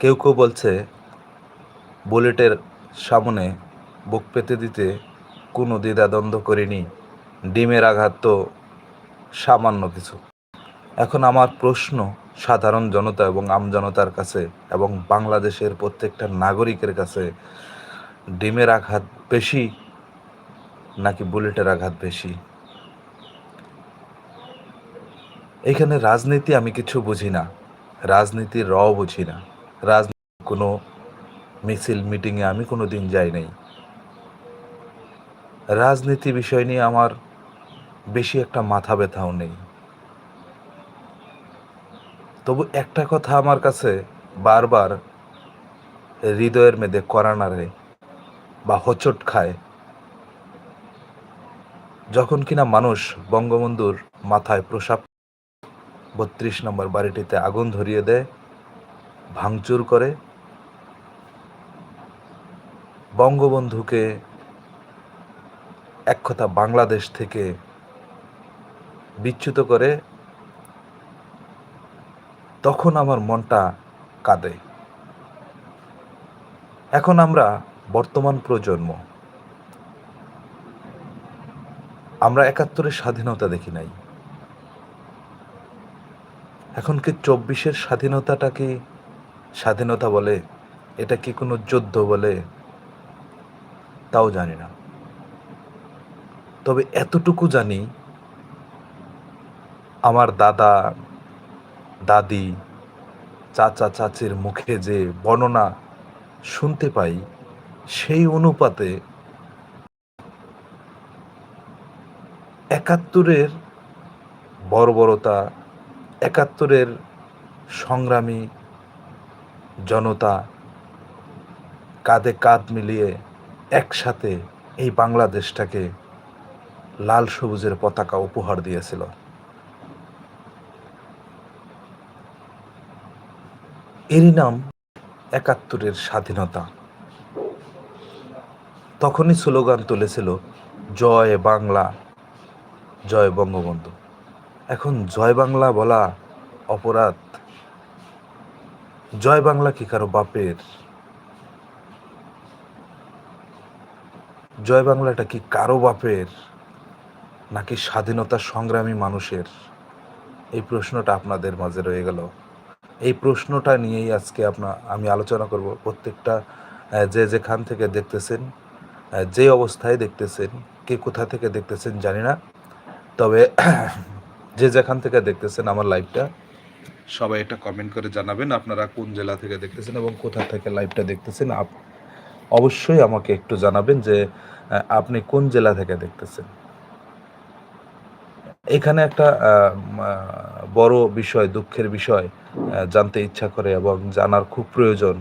কেউ কেউ বলছে, বুলেটের সামনে বুক পেতে দিতে কোনো দ্বিধাদ্বন্দ্ব করিনি। ডিমের আঘাত তো সামান্য কিছু। এখন আমার প্রশ্ন সাধারণ জনতা এবং আমজনতার কাছে এবং বাংলাদেশের প্রত্যেকটা নাগরিকের কাছে, ডিমের আঘাত বেশি নাকি বুলেটের আঘাত বেশি? এখানে রাজনীতি আমি কিছু বুঝি না। রাজনীতির র বুঝি না। রাজনীতি কোনো মিছিল, মিটিংয়ে আমি কোনো দিন যাই নাই। রাজনীতি বিষয় নিয়ে আমার বেশি একটা মাথা ব্যথাও নেই। তবু একটা কথা আমার কাছে বারবার হৃদয়ের মেদে করানারে বা হোঁচট খায়। যখন কিনা মানুষ বঙ্গবন্ধুর মাথায় প্রসাব বত্রিশ নম্বর বাড়িটিতে আগুন ধরিয়ে দেয় ভাঙচুর করে। বঙ্গবন্ধুকে এক কথা বাংলাদেশ থেকে বিচ্যুত করে, তখন আমার মনটা কাঁদে। এখন আমরা বর্তমান প্রজন্ম। আমরা একাত্তরের স্বাধীনতা দেখি নাই। এখন কি চব্বিশের স্বাধীনতাটা কি স্বাধীনতা বলে, এটা কি কোনো যুদ্ধ বলে? তাও জানি না। তবে এতটুকু জানি, আমার দাদা, দাদি, চাচা, চাচির মুখে যে বর্ণনা শুনতে পাই, সেই অনুপাতে একাত্তরের বর্বরতা, একাত্তরের সংগ্রামী জনতা কাঁধে কাঁধ মিলিয়ে একসাথে এই বাংলাদেশটাকে লাল সবুজের পতাকা উপহার দিয়েছিল। এরই নাম একাত্তরের স্বাধীনতা। তখনই স্লোগান তুলেছিল, জয় বাংলা, জয় বঙ্গবন্ধু। এখন জয় বাংলা বলা অপরাধ। জয় বাংলা কি কারও বাপের? জয় বাংলাটা কি কারও বাপের? নাকি স্বাধীনতা সংগ্রামী মানুষের? এই প্রশ্নটা আপনাদের মাঝে রয়ে গেল। এই প্রশ্নটা নিয়েই আজকে আপনার আমি আলোচনা করব। প্রত্যেকটা যে যেখান থেকে দেখতেছেন যে অবস্থায় দেখতেছেন, কে কোথা থেকে দেখতেছেন জানি না। তবে, যে যেখান থেকে দেখতেছেন আমার লাইভটা সবাই এটা কমেন্ট করে জানাবেন আপনারা কোন জেলা থেকে দেখতেছেন এবং কোথা থেকে লাইভটা দেখতেছেন। আপ, অবশ্যই আমাকে একটু জানাবেন যে আপনি কোন জেলা থেকে দেখতেছেন। এখানে একটা বড় বিষয়, দুঃখের বিষয় জানতে ইচ্ছা করে এবং জানার খুব প্রয়োজন।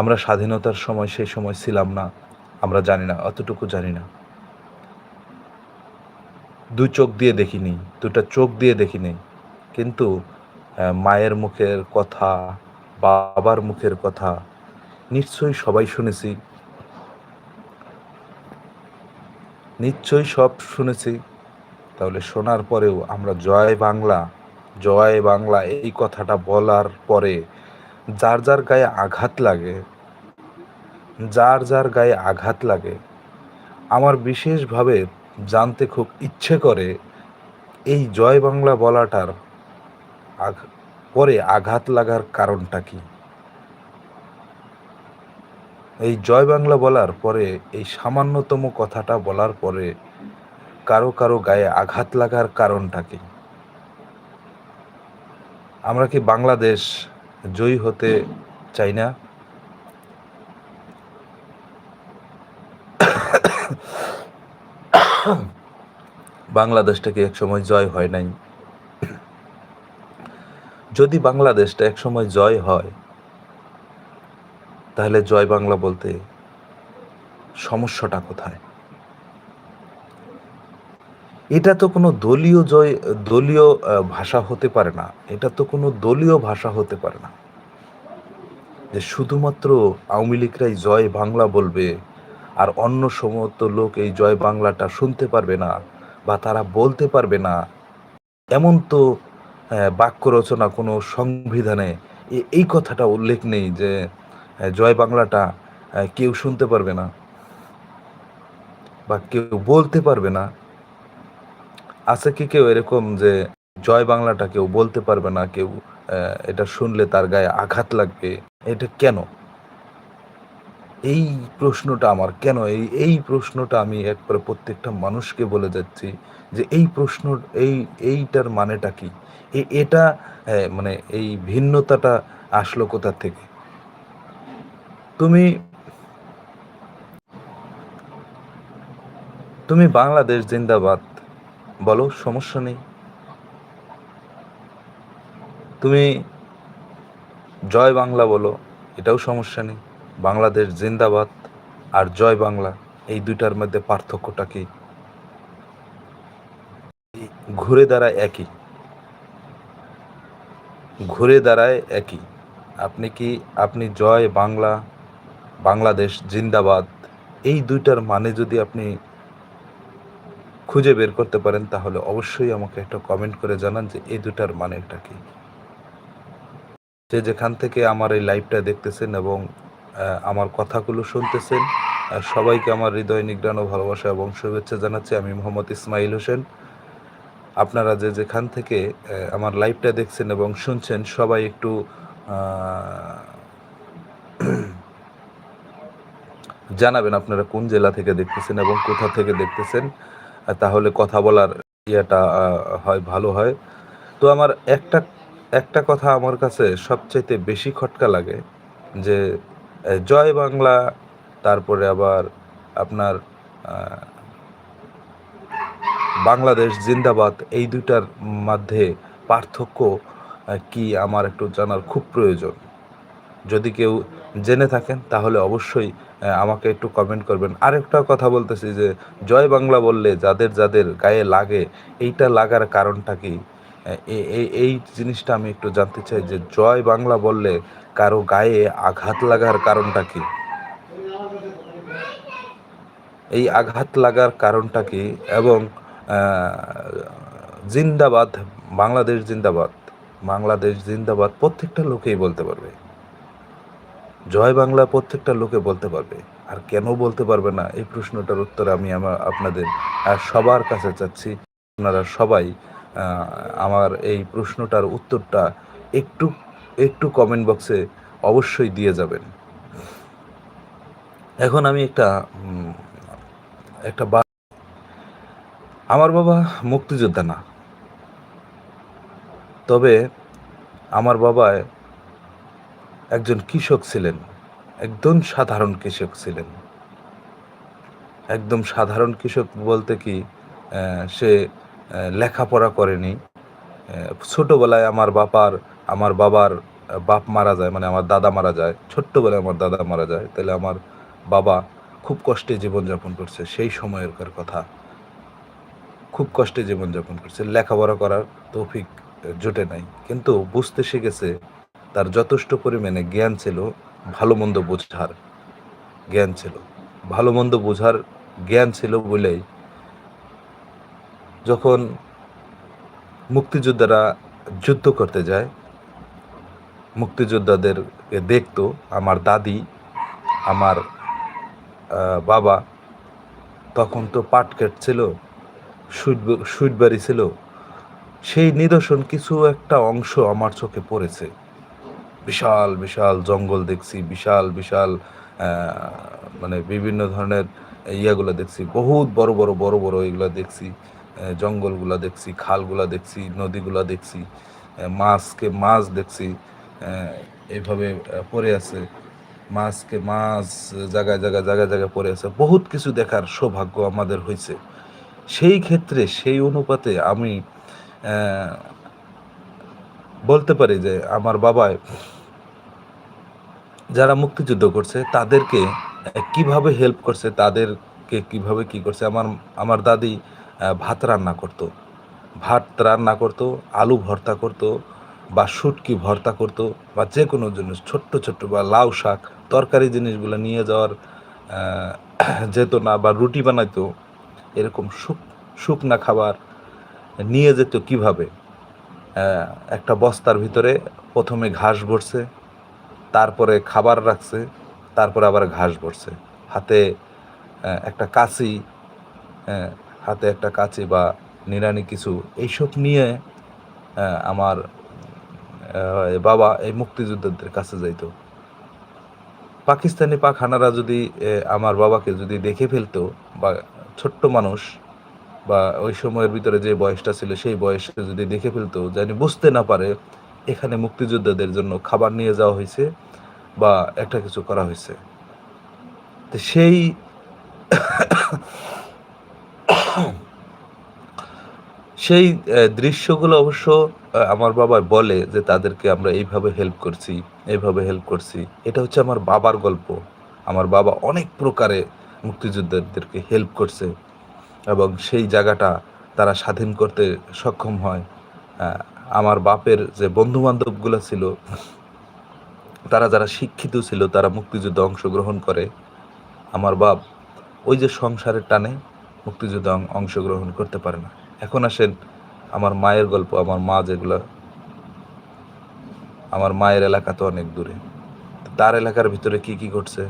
আমরা স্বাধীনতার সময় সেই সময় ছিলাম না, আমরা জানি না, অতটুকু জানি না। দুই চোখ দিয়ে দেখিনি, দুটা চোখ দিয়ে দেখিনি, কিন্তু মায়ের মুখের কথা, বাবার মুখের কথা নিশ্চয়ই সবাই শুনেছি। নিশ্চয়ই সব শুনেছি। তাহলে শোনার পরেও আমরা জয় বাংলা জয় বাংলা এই কথাটা বলার পরে যার যার গায়ে আঘাত লাগে, যার যার গায়ে আঘাত লাগে, আমার বিশেষভাবে জানতে খুব ইচ্ছে করে এই জয় বাংলা বলাটার পরে আঘাত লাগার কারণটা কি? এই জয় বাংলা বলার পরে, এই সামান্যতম কথাটা বলার পরে কারও কারও গায়ে আঘাত লাগার কারণটা কি? আমরা কি বাংলাদেশ জয়ী হতে চাই না? বাংলাদেশটাকে একসময় জয় হয় নাই? যদি বাংলাদেশটা একসময় জয় হয়, তাহলে জয় বাংলা বলতে সমস্যাটা কোথায়? এটা তো কোনো দলীয় জয়, দলীয় ভাষা হতে পারে না। এটা তো কোনো দলীয় ভাষা হতে পারে না। যে শুধুমাত্র আওয়ামী লীগরাই জয় বাংলা বলবে, আর অন্য সমস্ত লোক এই জয় বাংলাটা শুনতে পারবে না, বা তারা বলতে পারবে না, এমন তো বাক্য রচনা, কোনো সংবিধানে এই কথাটা উল্লেখ নেই যে জয় বাংলাটা কেউ শুনতে পারবে না বা কেউ বলতে পারবে না। আছে কি কেউ এরকম যে, জয় বাংলাটা কেউ বলতে পারবে না, কেউ এটা শুনলে তার গায়ে আঘাত লাগবে, এটা কেন? এই প্রশ্নটা আমার কেন? এই এই প্রশ্নটা আমি একবারে প্রত্যেকটা মানুষকে বলে যাচ্ছি যে, এই প্রশ্ন, এই, এইটার মানেটা কি? এটা মানে এই ভিন্নতাটা আসলো কোথা থেকে? তুমি তুমি বাংলাদেশ জিন্দাবাদ, বলো, সমস্যা নেই। তুমি জয় বাংলা বলো, এটাও সমস্যা নেই। বাংলাদেশ জিন্দাবাদ আর জয় বাংলা, এই দুইটার মধ্যে পার্থক্যটা কি? ঘুরে দাঁড়ায় একই। ঘুরে দাঁড়ায় একই। আপনি কি, আপনি জয়, বাংলা, বাংলাদেশ, জিন্দাবাদ, এই দুইটার মানে যদি আপনি খুঁজে বের করতে পারেন, তাহলে অবশ্যই আমাকে একটা কমেন্ট করে জানান যে এই দুটার মানেটা কি। যে যেখান থেকে আমার এই লাইভটা দেখতেছেন এবং আমার কথাগুলো শুনতেছেন সবাইকে আমার হৃদয় নিগ্রানো ভালোবাসা এবং শুভেচ্ছা জানাচ্ছি আমি মোহাম্মদ ইসমাইল হোসেন। আপনারা যে যেখান থেকে আমার লাইভটা দেখছেন এবং শুনছেন, সবাই একটু জানাবেন আপনারা কোন জেলা থেকে দেখতেছেন এবং কোথা থেকে দেখতেছেন তাহলে কথা বলার ইয়েটা হয়, ভালো হয়। তো আমার একটা একটা কথা আমার কাছে সবচাইতে বেশি খটকা লাগে, যে জয় বাংলা, তারপরে আবার আপনার বাংলাদেশ জিন্দাবাদ, এই দুইটার মধ্যে পার্থক্য কি আমার একটু জানার খুব প্রয়োজন। যদি কেউ জেনে থাকেন, তাহলে অবশ্যই আমাকে একটু কমেন্ট করবেন। আরেকটা কথা বলতেছি যে, জয় বাংলা বললে যাদের যাদের গায়ে লাগে, এইটা লাগার কারণটা কি? এই জিনিসটা আমি একটু জানতে চাই যে, জয় বাংলা বললে কারও গায়ে আঘাত লাগার কারণটা কি? এই আঘাত লাগার কারণটা কি? এবং জিন্দাবাদ, বাংলাদেশ জিন্দাবাদ বাংলাদেশ জিন্দাবাদ প্রত্যেকটা লোকেই বলতে পারবে। জয় বাংলা প্রত্যেকটা লোকে বলতে পারবে। আর কেন বলতে পারবে না, এই প্রশ্নটার উত্তর আমি আমার আপনাদের সবার কাছে চাচ্ছি। আপনারা সবাই আমার এই প্রশ্নটার উত্তরটা একটু একটু কমেন্ট বক্সে অবশ্যই দিয়ে যাবেন। এখন আমি একটা একটা আমার বাবা মুক্তিযোদ্ধা না। তবে আমার বাবা একজন কৃষক ছিলেন, একদম সাধারণ কৃষক ছিলেন। একদম সাধারণ কৃষক বলতে কি সে লেখাপড়া করেনি। ছোটোবেলায় আমার বাবার আমার বাবার বাপ মারা যায় মানে আমার দাদা মারা যায়। ছোট্টবেলায় আমার দাদা মারা যায়। তাহলে আমার বাবা খুব কষ্টে জীবনযাপন করছে সেই সময়ের কথা। খুব কষ্টে জীবনযাপন করছে। লেখাপড়া করার তৌফিক জোটে নাই। কিন্তু বুঝতে শিখেছে, তার যথেষ্ট পরিমাণে জ্ঞান ছিল, ভালো মন্দ বোঝার জ্ঞান ছিল। ভালো মন্দ বোঝার জ্ঞান ছিল বলেই যখন মুক্তিযোদ্ধারা যুদ্ধ করতে যায়, মুক্তিযোদ্ধাদেরকে দেখতো, আমার দাদি, আমার বাবা, তখন তো পাট ছিল সুইট বাড়ি ছিল, সেই নিদর্শন কিছু একটা অংশ আমার চোখে পড়েছে। বিশাল বিশাল জঙ্গল দেখছি, বিশাল বিশাল মানে বিভিন্ন ধরনের ইয়াগুলো দেখছি, বহুত বড় বড় বড় বড় এগুলো দেখছি জঙ্গলগুলা দেখছি, খালগুলা দেখছি, নদীগুলা দেখছি মাছকে মাছ দেখছি এইভাবে পড়ে আছে, মাছকে মাছ জায়গায় জায়গায় জায়গায় জায়গায় পড়ে আছে, বহুত কিছু দেখার সৌভাগ্য আমাদের হয়েছে। সেই ক্ষেত্রে, সেই অনুপাতে আমি বলতে পারি যে আমার বাবায় যারা মুক্তিযুদ্ধ করছে, তাদেরকে কীভাবে হেল্প করছে, তাদেরকে কীভাবে কি করছে? আমার আমার দাদি ভাত রান্না করতো। ভাত রান্না করতো, আলু ভর্তা করতো বা শুটকি ভর্তা করতো বা যে কোনো জিনিস, ছোট্ট ছোট্ট বা লাউ শাক, তরকারি জিনিসগুলো নিয়ে যাওয়ার যেত না বা রুটি বানাইতো। এরকম শুক শুকনা খাবার নিয়ে যেত কীভাবে? একটা বস্তার ভিতরে প্রথমে ঘাস ভরছে, তারপরে খাবার রাখছে, তারপরে আবার ঘাস ভরছে। হাতে একটা কাঁচি হাতে একটা কাঁচি বা নিরানি কিছু, এইসব নিয়ে আমার বাবা এই মুক্তিযোদ্ধাদের কাছে যাইতো। পাকিস্তানি পাখানারা যদি আমার বাবাকে যদি দেখে ফেলতো বা ছোট্ট মানুষ বা ওই সময়ের ভিতরে যে বয়সটা ছিল, সেই বয়সে যদি দেখে ফেলতো জানি বুঝতে না পারে এখানে মুক্তিযোদ্ধাদের জন্য খাবার নিয়ে যাওয়া হয়েছে বা একটা কিছু করা হয়েছে। তো সেই সেই দৃশ্যগুলো অবশ্য আমার বাবা বলে যে তাদেরকে আমরা এইভাবে হেল্প করছি, এইভাবে হেল্প করছি। এটা হচ্ছে আমার বাবার গল্প। আমার বাবা অনেক প্রকারে মুক্তিযোদ্ধাদেরকে হেল্প করছে এবং সেই জায়গাটা তারা স্বাধীন করতে সক্ষম হয়। আমার বাপের যে বন্ধু বান্ধবগুলো ছিল, তারা যারা শিক্ষিত ছিল, তারা মুক্তিযুদ্ধে অংশগ্রহণ করে। আমার বাপ ওই যে সংসারের টানে মুক্তিযুদ্ধে অংশগ্রহণ করতে পারে না। এখন আসেন আমার মায়ের গল্প, আমার মা যেগুলো, আমার মায়ের এলাকা তো অনেক দূরে। তার এলাকার ভিতরে কি কি ঘটছে?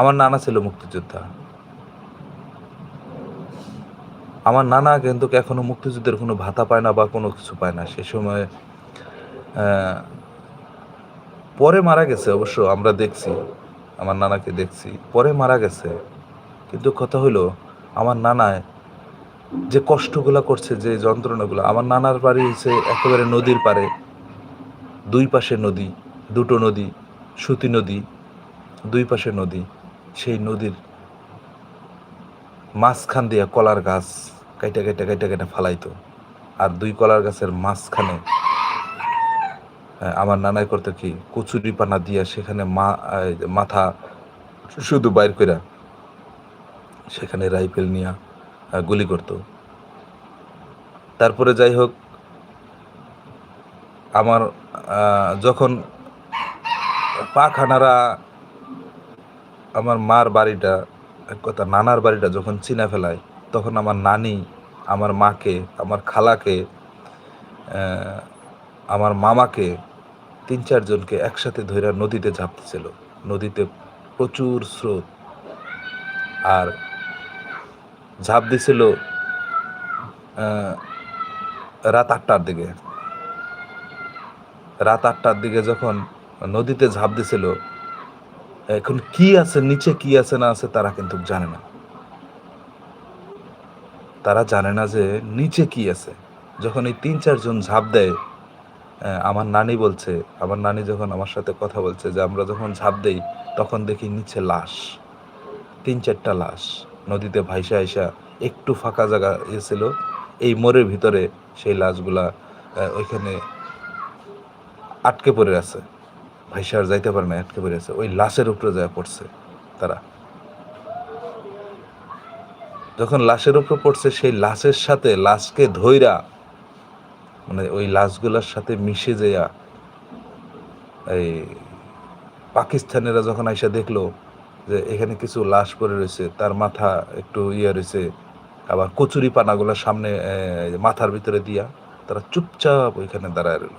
আমার নানা ছিল মুক্তিযোদ্ধা। আমার নানা কিন্তু এখনও মুক্তিযুদ্ধের কোনো ভাতা পায় না বা কোনো কিছু পায় না। সে সময় পরে মারা গেছে অবশ্য, আমরা দেখছি, আমার নানাকে দেখছি, পরে মারা গেছে। কিন্তু কথা হলো, আমার নানায় যে কষ্টগুলো করছে, যে যন্ত্রণাগুলো, আমার নানার বাড়ি হচ্ছে একেবারে নদীর পারে দুই পাশে নদী, দুটো নদী, সুতি নদী, দুই পাশে নদী। সেই নদীর মাঝখান দিয়া কলার গাছ কাইটা কাইটা কাইটা কাইটা ফালাইতো। আর দুই কলার গাছের মাঝখানে আমার নানাই করতো কি, কচুরি পানা দিয়া সেখানে মা মাথা শুধু বাইর কইরা সেখানে রাইফেল নিয়া গুলি করতো। তারপরে যাই হোক, আমার যখন পাখানারা আমার মার বাড়িটা, এক কথা নানার বাড়িটা যখন চিনা ফেলায়, তখন আমার নানি, আমার মাকে, আমার খালাকে আমার মামাকে তিন চারজনকে একসাথে ধইরা নদীতে ঝাঁপতেছিল। নদীতে প্রচুর স্রোত। আর ঝাঁপ দিছিল রাত আটটার দিকে। রাত আটটার দিকে যখন নদীতে ঝাঁপ দিছিল এখন কি আছে, নিচে কি আছে, না আছে, তারা কিন্তু জানে না। তারা জানে না যে নিচে কি আছে। যখন এই তিন চারজন ঝাঁপ দেয় আমার নানি বলছে, আমার নানি যখন আমার সাথে কথা বলছে যে আমরা যখন ঝাঁপ দেই, তখন দেখি নিচে লাশ, তিন, চারটা লাশ। নদীতে ভাইসা আইসা একটু ফাঁকা জায়গা এসেছিল এই মোড়ের ভিতরে সেই লাশগুলা ওইখানে আটকে পড়ে আছে। ভাইসা আর যাইতে পারে না, আটকে আছে। ওই লাশের উপরে যায় পড়ছে তারা। যখন লাশের উপরে পড়ছে, সেই লাশের সাথে, লাশকে ধইরা মানে ওই লাশগুলোর সাথে মিশে যাইয়া, এই পাকিস্তানিরা যখন আইসা দেখল যে এখানে কিছু লাশ পড়ে রয়েছে, তার মাথা একটু ইয়ে রয়েছে, আবার কচুরি পানাগুলো সামনে মাথার ভিতরে দিয়া, তারা চুপচাপ ওইখানে দাঁড়ায় রইল।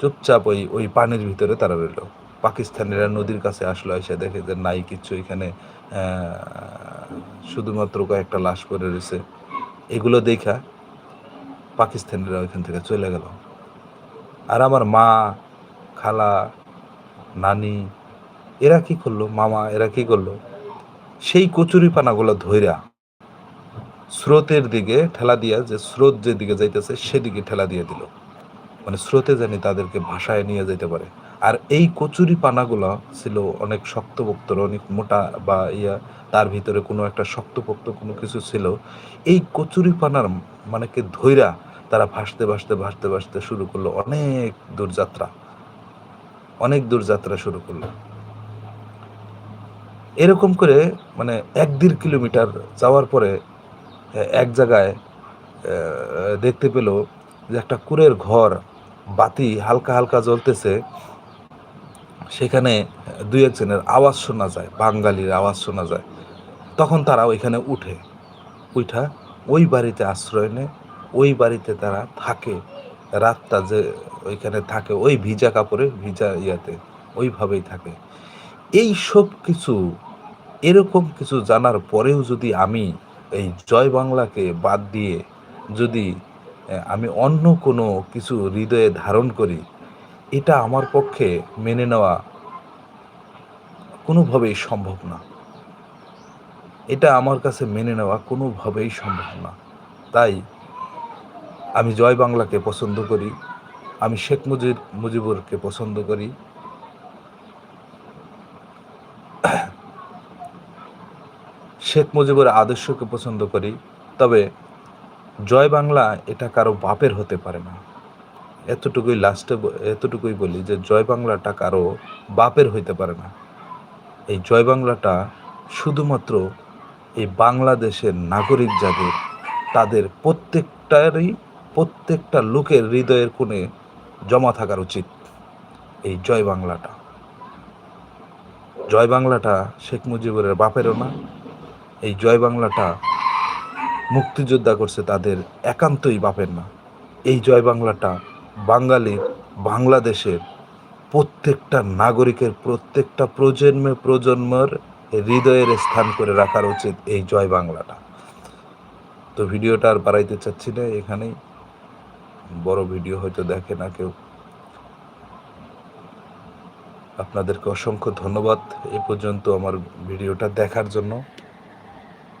চুপচাপ ওই ওই পানির ভিতরে তারা রইল। পাকিস্তানিরা নদীর কাছে আসলো, এসে দেখে যে নাই কিছু এখানে শুধুমাত্র কয়েকটা লাশ পড়ে রয়েছে। এগুলো দেখা পাকিস্তানিরা ওইখান থেকে চলে গেল। আর আমার মা, খালা, নানি, এরা কি করল? মামা, এরা কি করল? সেই কচুরি পানাগুলো ধইরা স্রোতের দিকে ঠেলা দিয়া, যে স্রোত যেদিকে যাইতেছে, সেদিকে ঠেলা দিয়ে দিল। মানে স্রোতে জানি তাদেরকে ভাষায় নিয়ে যেতে পারে। আর এই কচুরি পানাগুলো ছিল অনেক শক্তপোক্ত অনেক মোটা বা ইয়া, তার ভিতরে কোনো একটা শক্তপোক্ত কোনো কিছু ছিল। এই কচুরি পানার মানে কি ধইরা তারা ভাসতে ভাসতে ভাসতে ভাসতে শুরু করল। অনেক দূর যাত্রা অনেক দূর যাত্রা শুরু করল। এরকম করে মানে এক দেড় কিলোমিটার যাওয়ার পরে এক জায়গায় দেখতে পেল যে একটা কুরের ঘর বাতি হালকা হালকা জ্বলতেছে, সেখানে দুই একজনের আওয়াজ শোনা যায়, বাঙালির আওয়াজ শোনা যায়। তখন তারা ওইখানে উঠে, উঠা ওই বাড়িতে আশ্রয় নেয়, ওই বাড়িতে তারা থাকে। রাতটা যে ওইখানে থাকে, ওই ভিজা কাপড়ে, ভিজা ইয়াতে, ওইভাবেই থাকে। এই সব কিছু, এরকম কিছু জানার পরেও যদি আমি এই জয় বাংলাকে বাদ দিয়ে যদি আমি অন্য কোনো কিছু হৃদয়ে ধারণ করি, এটা আমার পক্ষে মেনে নেওয়া কোনোভাবেই সম্ভব না। এটা আমার কাছে মেনে নেওয়া কোনোভাবেই সম্ভব না। তাই আমি জয় বাংলাকে পছন্দ করি, আমি শেখ মুজিব, মুজিবুরকে পছন্দ করি। শেখ মুজিবুর আদর্শকে পছন্দ করি, তবে জয় বাংলা এটা কারও বাপের হতে পারে না। এতটুকুই লাস্টে এতটুকুই বলি যে জয় বাংলাটা কারও বাপের হইতে পারে না। এই জয় বাংলাটা শুধুমাত্র এই বাংলাদেশের নাগরিক যাদের, তাদের প্রত্যেকটারই, প্রত্যেকটা লোকের হৃদয়ের কোণে জমা থাকার উচিত এই জয় বাংলাটা। জয় বাংলাটা শেখ মুজিবুরের বাপেরও না, এই জয় বাংলাটা মুক্তিযোদ্ধা করছে তাদের একান্তই বাপের না এই জয় বাংলাটা বাঙালির, বাংলাদেশের প্রত্যেকটা নাগরিকের, প্রত্যেকটা প্রজন্মে প্রজন্মের হৃদয়ের স্থান করে রাখার উচিত এই জয় বাংলাটা তো ভিডিওটা আর বাড়াইতে চাচ্ছি না এখানেই। বড় ভিডিও হয়তো দেখে না কেউ। আপনাদেরকে অসংখ্য ধন্যবাদ। এই পর্যন্ত আমার ভিডিওটা দেখার জন্য।